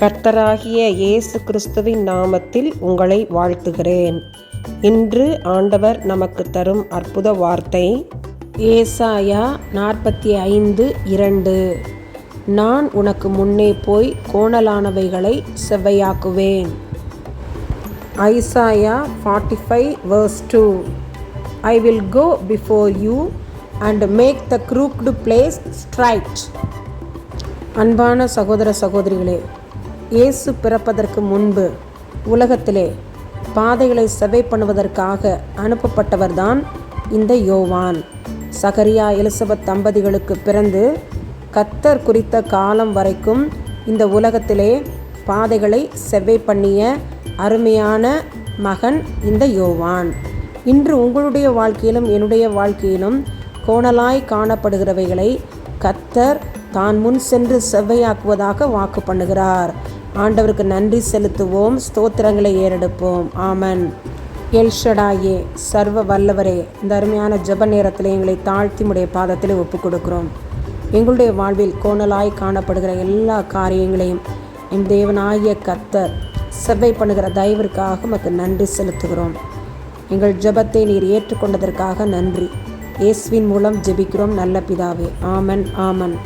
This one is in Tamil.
கர்த்தராகிய இயேசு கிறிஸ்துவின் நாமத்தில் உங்களை வாழ்த்துகிறேன். இன்று ஆண்டவர் நமக்கு தரும் அற்புத வார்த்தை ஏசாயா நாற்பத்தி ஐந்து இரண்டு. நான் உனக்கு முன்னே போய் கோணலானவைகளை செவ்வையாக்குவேன். Isaiah forty five verse two I will go before you and make the crooked place straight அன்பான சகோதர சகோதரிகளே இயேசு பிறப்பதற்கு முன்பு உலகத்திலே பாதைகளை செவை பண்ணுவதற்காக அனுப்பப்பட்டவர்தான் இந்த யோவான். சகரியா எலிசபெத் தம்பதிகளுக்கு பிறந்து கத்தர் குறித்த காலம் வரைக்கும் இந்த உலகத்திலே பாதைகளை செவ்வை பண்ணிய அருமையான மகன் இந்த யோவான். இன்று உங்களுடைய வாழ்க்கையிலும் என்னுடைய வாழ்க்கையிலும் கோணலாய் காணப்படுகிறவைகளை கத்தர் தான் முன் சென்று செவ்வையாக்குவதாக வாக்கு பண்ணுகிறார். ஆண்டவருக்கு நன்றி செலுத்துவோம். ஸ்தோத்திரங்களை ஏறெடுப்போம். ஆமன். எல்ஷடாயே சர்வ வல்லவரே இந்த அருமையான ஜெப நேரத்தில் எங்களை தாழ்த்தி உடைய பாதத்தில் ஒப்புக் கொடுக்கிறோம் எங்களுடைய வாழ்வில் கோணலாய் காணப்படுகிற எல்லா காரியங்களையும் என் தேவனாகிய கத்தர் செவ்வை பண்ணுகிற தயவிற்காக மக்கு நன்றி செலுத்துகிறோம். எங்கள் ஜெபத்தை நீர் ஏற்றுக்கொண்டதற்காக நன்றி. இயேசுவின் மூலம் ஜெபிக்கிறோம். நல்ல பிதாவே. ஆமன் ஆமன்.